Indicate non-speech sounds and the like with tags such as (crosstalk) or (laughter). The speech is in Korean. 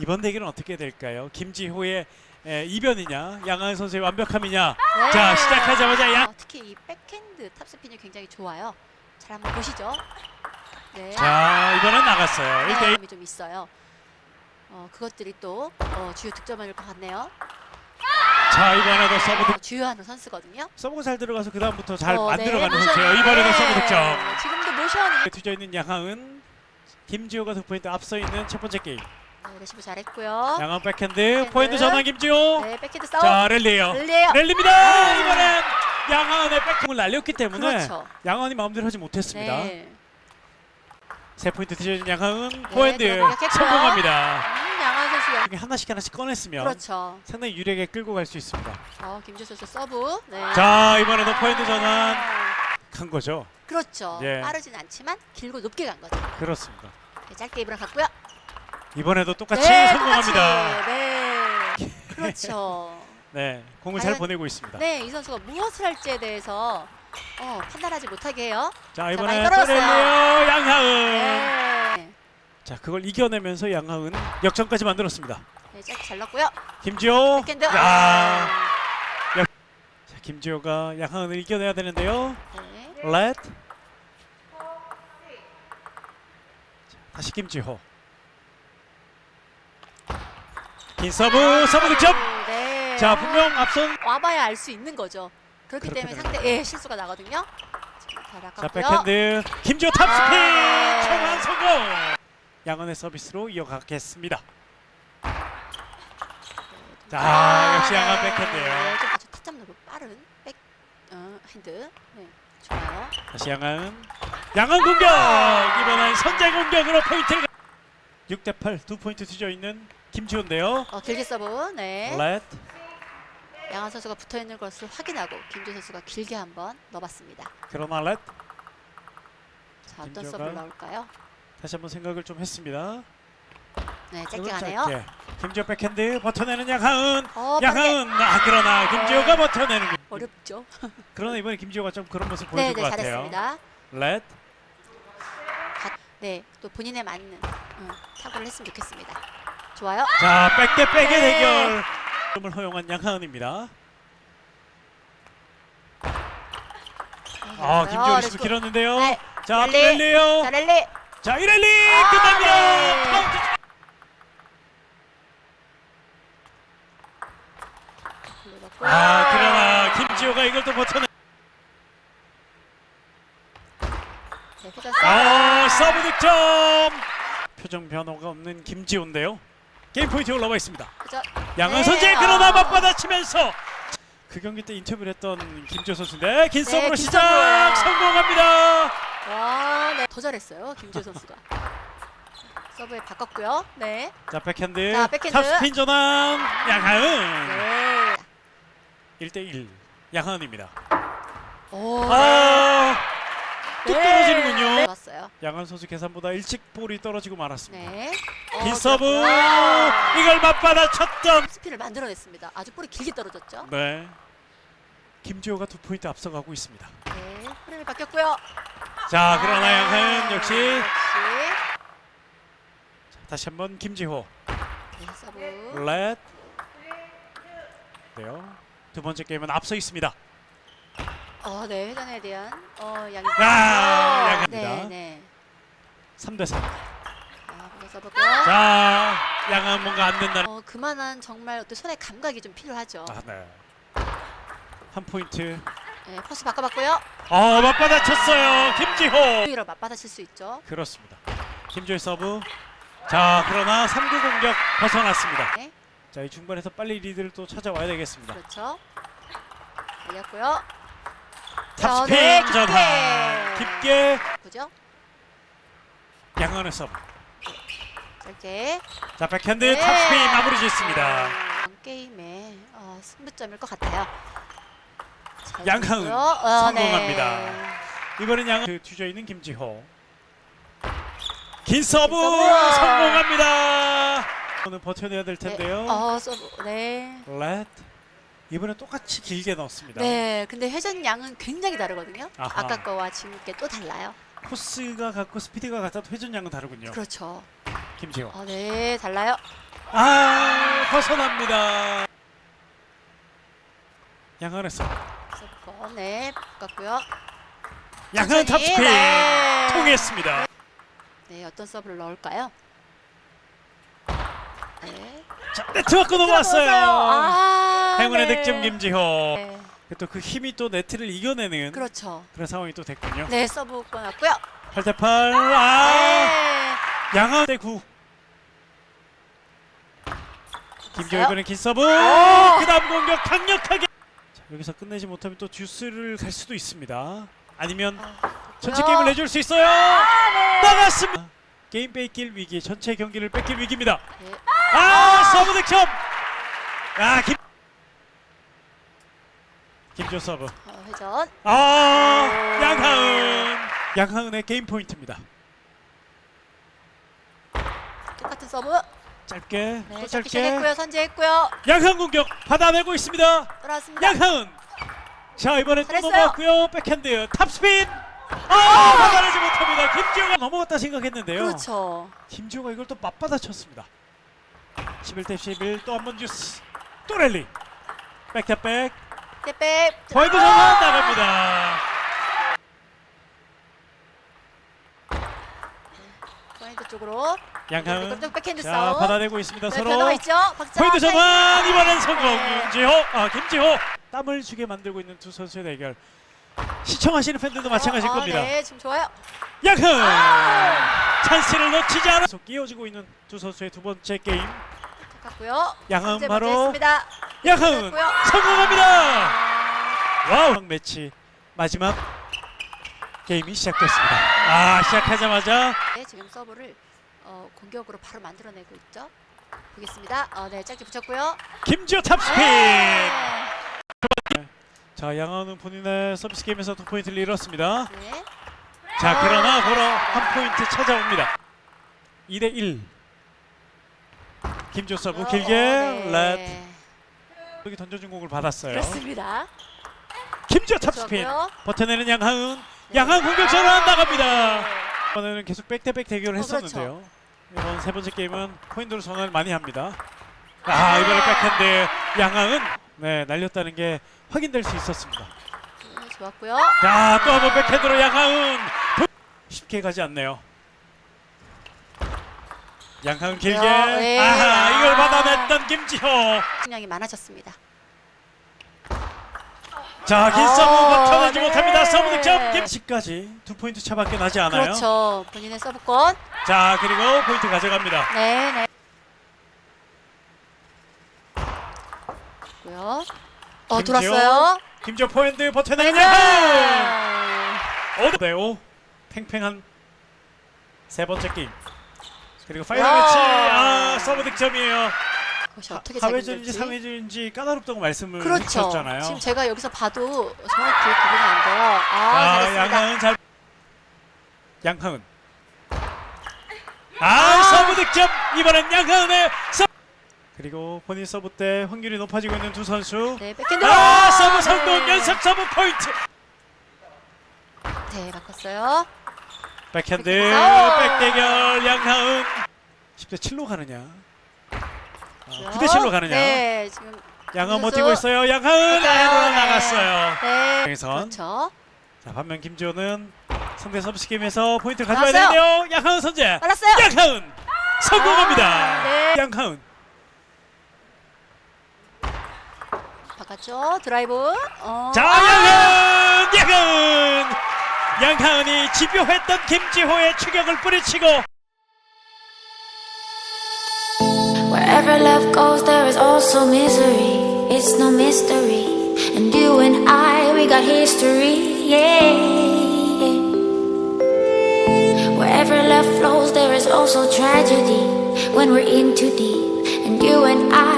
이번 대결은 어떻게 될까요? 김지호의 에, 이변이냐, 양한 선수의 완벽함이냐. 네. 자 시작하자마자 양. 어, 특히 이 백핸드 탑스핀이 굉장히 좋아요. 잘 한번 보시죠. 네. 자 이번엔 나갔어요. 1대1. 점이 좀 있어요. 어, 그것들이 또 어, 주요 득점일 것 같네요. 자 이번에도 서브 득. 어, 주요하는 선수거든요. 서브가 잘 들어가서 그 다음부터 잘 어, 만들어가는 네, 선수예요. 모션이- 이번에도 네. 서브 득점. 지금도 모션이 뒤져 있는 양하은, 김지호가 두 포인트 앞서 있는 첫 번째 게임. 네, 레시브 잘했고요. 양하은 백핸드 포인트 전환 김지호. 네, 백핸드 싸움. 자 랠리예요. 랠리예요. 랠리입니다. 이번엔 양하은의 백홈을 날렸기 때문에 그렇죠. 양하은이 마음대로 하지 못했습니다. 네. 세 포인트 뒤져 있는 양하은 포핸드 들어가겠고요. 성공합니다. 음, 양한 선수 연... 이게 하나씩 하나씩 꺼냈으면 그렇죠. 상당히 유리하게 끌고 갈 수 있습니다. 어, 김주 선수 서브. 네. 자 이번에도 포인트 전환 간 거죠. 그렇죠. 예. 빠르진 않지만 길고 높게 간 거죠. 그렇습니다. 네, 짧게 입으로 갔고요. 이번에도 똑같이 네, 성공합니다. 똑같이. 네. 그렇죠. (laughs) 네, 공을 잘 과연- 보내고 있습니다. 네, 이 선수가 무엇을 할지에 대해서 어, 판단하지 못하게 해요. 자 많이 이번에 떨어졌어요. 양하은. 네. 자 그걸 이겨내면서 양하은 역전까지 만들었습니다. 네, 짧게 잘 넣고요. 김지호. 백핸드. 야. 아. 자, 김지호가 양하은을 이겨내야 되는데요. 네. 렛. 자, 다시 김지호. 긴 서브 서브 득점. 네. 자 아, 분명 앞선. 와봐야 알 수 있는 거죠. 그렇기 그렇게 때문에 되는 상대 예, 실수가 나거든요. 자. 백핸드 김지호 탑스핀 아. 청한 성공. 양은의 서비스로 이어가겠습니다. 자 아, 역시 양한 네. 백핸드예요. 네, 좀 아주 타점으로 빠른 백 어, 핸드. 네, 좋아요. 다시 양한 양한 공격 이번엔 선제 공격으로 포인트를 6대 8 두 포인트 뒤져 있는 김지호인데요. 어, 길게 서브. 네. 렛 양한 선수가 붙어 있는 것을 확인하고 김주 선수가 길게 한번 넣어봤습니다. 그러나 렛 자, 어떤 서브를 넣을까요? 다시 한번 생각을 좀 했습니다. 네, 짧게 가네요. 짧게. 김지호 백핸드 버텨내는 양하은 어. 양하은 아 그러나 김지호가 버텨내는 어렵죠. 그러나 이번에 김지호가 좀 그런 모습 네, 보여줄 네, 것 같아요. 잘했습니다. 렛 네, 또 본인에 맞는 음, 타구를 했으면 좋겠습니다. 좋아요. 자, 백대 백의 네. 대결. 점을 허용한 양하은입니다. 아, 김지호 레시브. 길었는데요. 네. 자, 랠리. 랠리요. 자, 랠리. 자, 이랠리 아, 끝납니다. 네. 카운트. 아, 그러나 김지호가 이걸 또 버텨내. 네. 아, 서브 득점. 표정 변화가 없는 김지호인데요. 게임 포인트 올라와 있습니다. 양한 네. 선제 그러나 아. 맞받아치면서 그 경기 때 인터뷰를 했던 김지호 선수인데 긴 네, 서브로 긴 시작. 성공합니다. 와, 네, 더 잘했어요. 김주 선수가. 서브에 바꿨고요. 네. 자 백핸드, 자, 백핸드. 탑스핀 전환 양하은 네. 1대1 양하은입니다. 오. 아, 뚝 네. 떨어지는군요. 네. 좋았어요. 양하은 선수 계산보다 일찍 볼이 떨어지고 말았습니다. 네. 긴 어, 서브. 이걸 맞받아 쳤던 스피를 만들어냈습니다. 아주 볼이 길게 떨어졌죠. 네 김지호가 두 포인트 앞서가고 있습니다. 네. 흐름이 바뀌었고요. 자 그러나 아, 양하은 역시 역시. 다시 한번 김지호 네, 서브. 렛 네요 두 번째 게임은 앞서 있습니다. 어, 네. 회전에 대한 어, 양이. 아, 어, 양입니다. 네, 네. 3대 3. 아, 보고 서브고. 자 양하은 뭔가 안 된다는. 어, 그만한 정말 어떤 손의 감각이 좀 필요하죠. 아 네. 한 포인트. 네, 코스 바꿔봤고요. 어 맞받아 쳤어요 김지호. 오히려 맞받아칠 수 있죠. 그렇습니다. 김조의 서브. 자 그러나 3구 공격 벗어났습니다. 네. 자 이 중반에서 빨리 리드를 또 찾아와야 되겠습니다. 그렇죠. 걸렸고요. 탑스핀 네, 깊게. 전환 깊게 그죠? 서브. 짧게. 자 백핸드 네. 탑스핀 마무리 짓습니다. 이번 게임의 어, 승부점일 것 같아요. 잘 양하은 보고요. 어, 성공합니다. 네. 이번엔 양그 뒤져 있는 김지호. 긴 서브 서브. 성공합니다. 오늘 버텨내야 될 네. 텐데요. 어, 서브. 네. 렛 이번엔 똑같이 길게 넣었습니다. 네. 근데 회전 양은 굉장히 다르거든요. 아하. 아까 거와 지금 게 또 달라요. 코스가 같고 스피드가 같아도 회전 양은 다르군요. 그렇죠. 김지호. 어, 네. 달라요. 아 벗어납니다. 양한에서 서브 네, 바꿨고요. 양한 천천히. 탑스핀 네. 통했습니다. 네, 어떤 서브를 넣을까요? 네. 자 네트 맞고 넘어왔어요. 아, 행운의 네. 득점 김지호. 네. 또 그 힘이 또 네트를 이겨내는 그렇죠. 그런 상황이 또 됐군요. 네, 서브 꺼놨고요. 8대8 아 네. 양한 대 9. 김지호 이번엔 긴 서브. 오. 그다음 공격 강력하게. 자, 여기서 끝내지 못하면 또 듀스를 갈 수도 있습니다. 아니면 아, 전체. 게임을 내줄 수 있어요. 네. 나갔습니다. 게임 뺏길 위기, 전체 경기를 뺏길 위기입니다. 네. 아, 서브 득점. 아, 김 김조 서브. 어, 회전. 아, 오. 양하은. 양하은의 게임 포인트입니다. 똑같은 서브. 짧게, 네, 또 짧게 짧게. 시작했고요. 선제했고요. 양하은 공격 받아내고 있습니다. 돌아왔습니다. 양하은. 자, 이번에 또 잘했어요. 넘어왔고요. 백핸드 탑스핀. 아, 받아내지 못합니다. 김지호가 넘어갔다 생각했는데요. 그렇죠. 김지호가 이걸 또 맞받아쳤습니다. 11 대 11 또 한번 주스 또 랠리 백대백 떼백. 포인트 전환 나갑니다. 포인트 쪽으로. 양하은 네, 백핸드 자 싸움. 받아내고 있습니다 네, 서로 변화가 있죠. 박자. 포인트 전환 이번엔 성공 네. 김지호 아 김지호 땀을 주게 만들고 있는 두 선수의 대결 시청하시는 팬들도 마찬가지일 아, 겁니다. 네, 지금 좋아요. 양하은 아! 찬스를 놓치지 않아 계속 끼어지고 있는 두 선수의 두 번째 게임 양하은 선제 바로 됐고요. 성공합니다. 아, 와우 매치 마지막 게임이 시작됐습니다. 아 시작하자마자 네, 지금 서브를 어, 공격으로 바로 만들어내고 있죠. 보겠습니다. 어, 네, 짧게 붙였고요. 김지호 탑스핀. 네. 자 양하은은 본인의 서비스 게임에서 두 포인트를 잃었습니다. 네. 자 그러나 걸어 한 포인트 찾아옵니다. 2 대 1. 김지호 서브 길게 어, 렛 네. 여기 던져준 공을 받았어요. 그렇습니다. 김지호 탑스핀 좋았고요. 버텨내는 양하은. 네. 양하은 공격 전환 나갑니다. 네. 이번에는 계속 백대백 대결을 어, 했었는데요. 이번 세 번째 게임은 포인트로 전환을 많이 합니다. 아 이번에 백핸드 양항은 네 날렸다는 게 확인될 수 있었습니다. 네, 좋았고요. 자또 한 번 백핸드로 양항은 쉽게 가지 않네요. 양항은 길게 야, 네. 아하 이걸 아. 받아냈던 김지호. 중량이 많아졌습니다. 자긴 아, 서브 버텨내지 네. 못합니다. 서브 득점 김씨까지 두 포인트 차밖에 나지 않아요. 그렇죠. 본인의 서브권. 자 그리고 포인트 가져갑니다. 네, 네. 고요. 어, 김지호. 돌았어요. 김지호 포핸드 네. 버텨내는 양항. 5대5 팽팽한 세 번째 게임 그리고 파이널 야. 매치 아 서브 득점이에요 그것이 어떻게 작용될지. 상회전인지 까다롭다고 말씀을 그렇죠. 하셨잖아요 지금 제가 여기서 봐도 정확히 구분이 안 돼요. 아, 아, 잘했습니다. 양항은 잘 양항은 아, 서브 득점 이번엔 양항은의 서브 그리고 본인 서브 때 확률이 높아지고 있는 두 선수 네, 백핸드. 아 서브 성공 네. 연속 서브 포인트 네, 바꿨어요. 백핸드. 백대결 양하은 10대 7로 가느냐 아, 9대 7로 가느냐 네, 지금 양하은. 버티고 있어요 양하은. 아래로 네. 나갔어요 네. 그렇죠. 자 반면 김지호는 상대 서비스 게임에서 포인트를 가져야 나왔어요. 되는데요 양하은 선제 빨랐어요. 양하은 성공합니다 아, 네. 양하은 바꿨죠. 드라이브. 어. 자 아! 양하은 양하은 양하은이 집요했던 김지호의 추격을 뿌리치고 Wherever love goes, there is also misery. It's no mystery. And you and I, we got history. Yeah. Wherever love flows, there is also tragedy. When we're in too deep. And you and I,